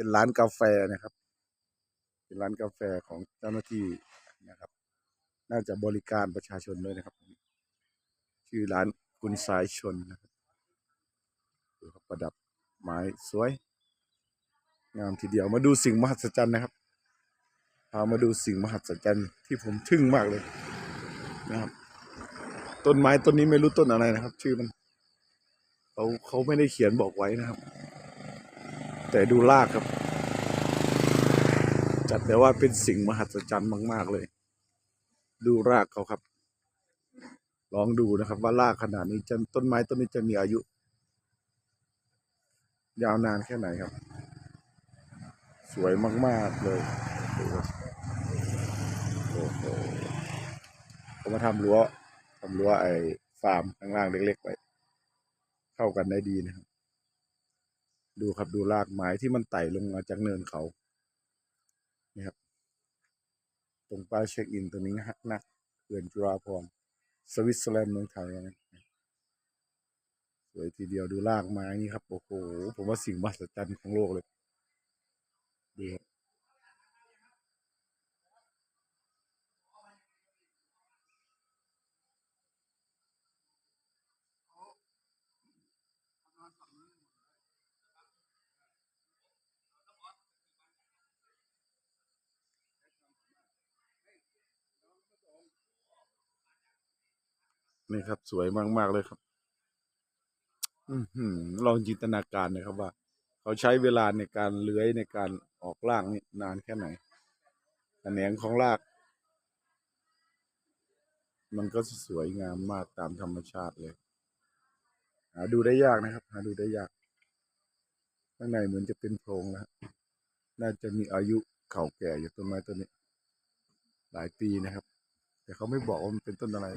เป็นร้านกาแฟนะครับ เป็นร้านกาแฟของเจ้าหน้าที่นะครับ น่าจะบริการประชาชนด้วยนะครับ ชื่อร้านคุณสายชนนะครับดูครับประดับไม้สวย งามทีเดียวมาดูสิ่งมหัศจรรย์นะครับพามาดูสิ่งมหัศจรรย์ที่ผมทึ่งมากเลยนะครับต้นไม้ต้นนี้ไม่รู้ต้นอะไรนะครับ ชื่อมันเขาเขาไม่ได้เขียนบอกไว้นะครับ แต่ดูรากครับ จัดแต่ว่าเป็นสิ่งมหัศจรรย์มาก ๆ เลย ดูรากเขาครับ ลองดูนะครับ ว่ารากขนาดนี้จะต้นไม้ต้นนี้จะมีอายุ ยาวนานแค่ไหนครับ สวยมาก ๆ เลยดูครับโอ้โหผมมาทำรั้วทำรั้วไอ้ฟาร์มข้างล่างเล็ก ๆ ไว้ เข้ากันได้ดีนะครับ ดูครับดูรากไม้ที่มันไต่ลงมาจากเนินเขานี่ครับ ตรงป้ายเช็คอินตรงนี้นะฮะนักเขื่อนจุฬาพรสวิตเซอร์แลนด์เมืองไทยนะสวยทีเดียวดูรากไม้นี่ครับ โอ้โห ผมว่าสิ่งมหัศจรรย์ของโลกเลย ดูครับ นี่ครับ สวยมากๆเลยครับ อืลองจินตนาการนะครับว่า เขาใช้เวลาในการเลื้อยในการออกรากนี่นานแค่ไหนแขนงของราก มันก็สวยงามมากตามธรรมชาติเลยหาดูได้ยากนะครับ หาดูได้ยากข้างในเหมือนจะเป็นโพรงแล้วน่าจะมีอายุเก่าแก่อยู่ต้นไม้ต้นนี้ หลายปีนะครับ แต่เขาไม่บอกว่ามันเป็นต้นอะไร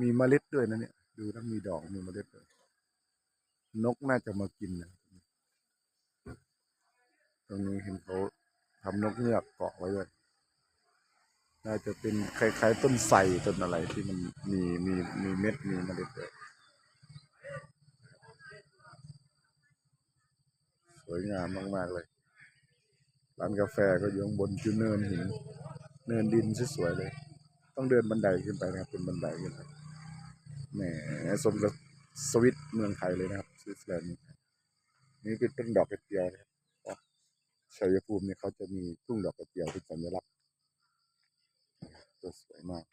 มีเมล็ดด้วยนะเนี่ย ดูแล้วมีดอกมีเมล็ดด้วยนกน่าจะมากินนะตรงนี้เห็นเขาทำนกเงือกเกาะไว้ด้วยน่าจะเป็นคล้ายๆต้นไทรต้นอะไรที่มันมีมีมีเม็ดมีเมล็ดด้วยสวยงามมากๆเลย ร้านกาแฟก็อยู่บนจุเนินหิน เนินดินสวยๆเลย ต้องเดินบันไดขึ้นไปนะครับเป็นบันไดขึ้นไป แหมสมกับสวิตเมืองไทยเลยนะครับสวิตเซอร์แลนด์นี่เป็นต้นดอกกระเจียวนะครับชัยภูมิเนี่ยเขาจะมีทุ่งดอกกระเจียวเป็นสัญลักษณ์ตัวสวยมาก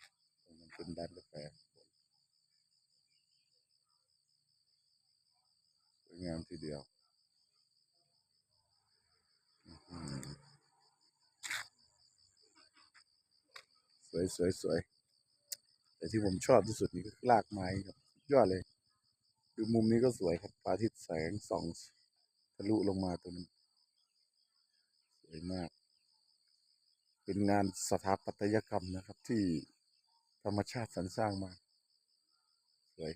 มันเป็นร้านกาแฟสวยงามทีเดียวสวยสวยสวย แต่ที่ผมชอบที่สุดนี่คือรากไม้ครับ ยอดเลย ดูมุมนี้ก็สวยครับพระอาทิตย์แสงส่องทะลุลงมาตรงนี้สวยมาก เป็นงานสถาปัตยกรรมนะครับ ที่ธรรมชาติสรรสร้างมาสวย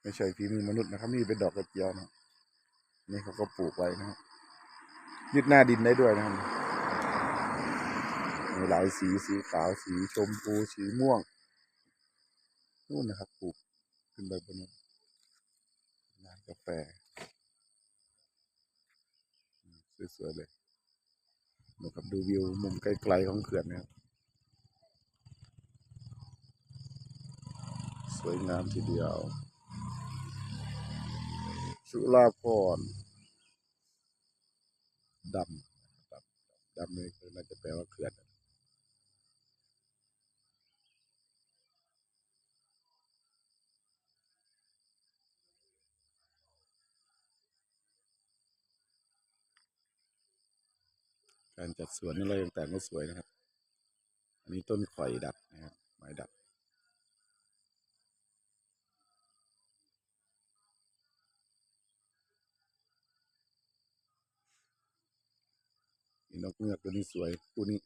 ไม่ใช่ฝีมือมนุษย์นะครับ นี่เป็นดอกกระเจียวนะนี่เขาก็ปลูกไว้นะยึดหน้าดินได้ด้วยนะครับ มีหลายสีสีขาวสีชมพูสีม่วงนู่นนะครับปลูกขึ้นไปบนนู้นร้านกาแฟสวยๆเลยนะครับดูวิวมุมไกลๆของเขื่อนนะครับ สวยงามทีเดียวชุลาพรณ์ดำดำดำนี่คือน่าจะแปลว่าเขื่อน การจัดสวนอะไรต่างๆก็สวยนะครับ อันนี้ต้นข่อยดัดนะครับไม้ดัดมีนกเงือกตัวนี้สวยคู่นี้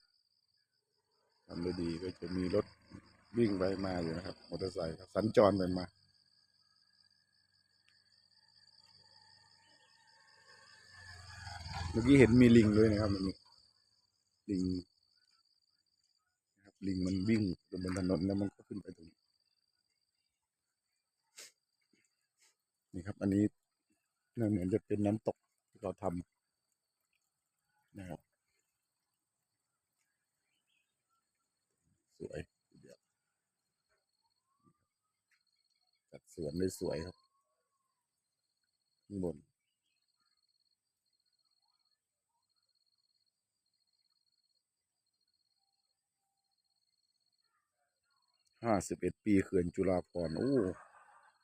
ทำได้ดีก็จะมีรถวิ่งไปมาอยู่นะครับมอเตอร์ไซค์สัญจรไปมาเมื่อกี้เห็นมีลิงด้วยนะครับมันมี ลิงนะครับลิงมันวิ่งบนถนนแล้วมันก็ขึ้นไปตรงนี้นี่ครับ อันนี้นั่นเหมือนจะเป็นน้ำตกที่เราทำนะครับ สวยเดียวจัดสวนได้สวยครับข้างบน ห้าสิบเอ็ดปีเขื่อนจุฬาภรณ์โอ้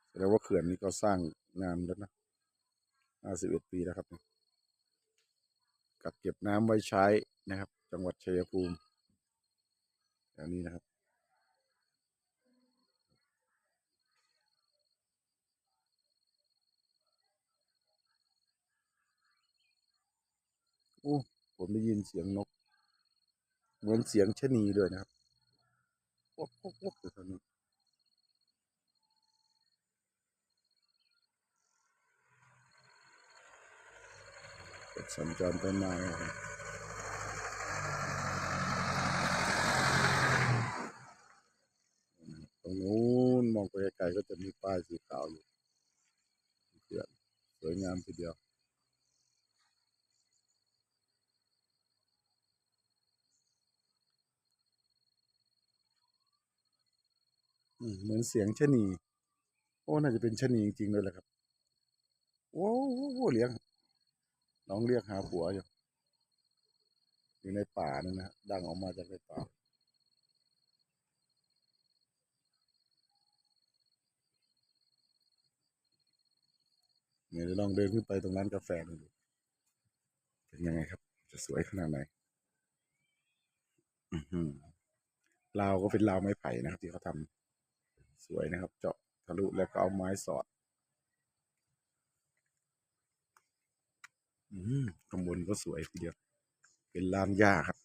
แสดงว่าเขื่อนนี้ก็สร้างนานแล้วนะห้าสิบเอ็ดปีแล้วครับ กักเก็บน้ำไว้ใช้นะครับ จังหวัดชัยภูมิแถวนี้นะครับโอ้ผมได้ยินเสียงนก เหมือนเสียงชะนีด้วยนะครับ วกวกวกอยู่ตรงนี้รถสัญจรไปมาครับตรงนู้นมองไปไกลก็จะมีป้ายสีขาวอยู่เขื่อนสวยงามทีเดียว เหมือนเสียงชะนีโอ้น่าจะเป็นชะนีจริงๆเลยแหละครับโอ้โหเลี้ยงน้องเรียกหาผัวอยู่อยู่ในป่านั่นนะฮะดังออกมาจากในป่าเนี่ยเดี๋ยวลองเดินขึ้นไปตรงร้านกาแฟดูดิเป็นยังไงครับ จะสวยขนาดไหนอือหือราวก็เป็นราวไม้ไผ่นะครับที่เขาทำ สวยนะครับ เจาะทะลุแล้วก็เอาไม้สอด อืมข้างบนก็สวยทีเดียว เป็นลานหญ้าครับ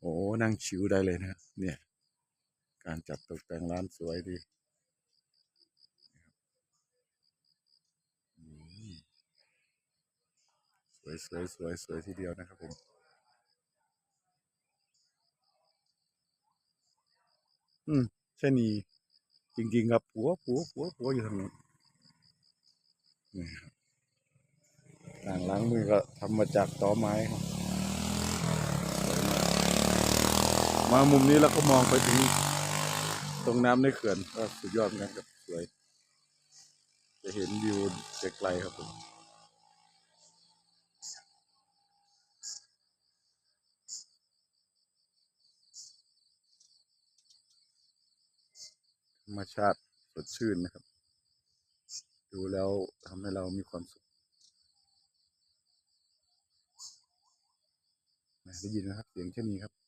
โอ้นั่งชิวได้เลยนะเนี่ย การจัดตกแต่งร้านสวยดีอืมสวยสวยสวยสวยทีเดียวนะครับผมอืม ชะนีจริงๆครับผัวผัวผัวผัวอยู่ทางนู้นนี่ครับอ่างล้างมือก็ทำมาจากตอไม้ครับสวยมามามุมนี้แล้วก็มองไปถึงตรงน้ำในเขื่อนก็สุดยอดเหมือนกันครับสวย จะเห็นวิวไกลๆครับผม รรมชาติสดชื่นนะครับ ดูแล้วทำให้เรามีความสุขได้ยินนะครับ เสียงแค่นี้ครับ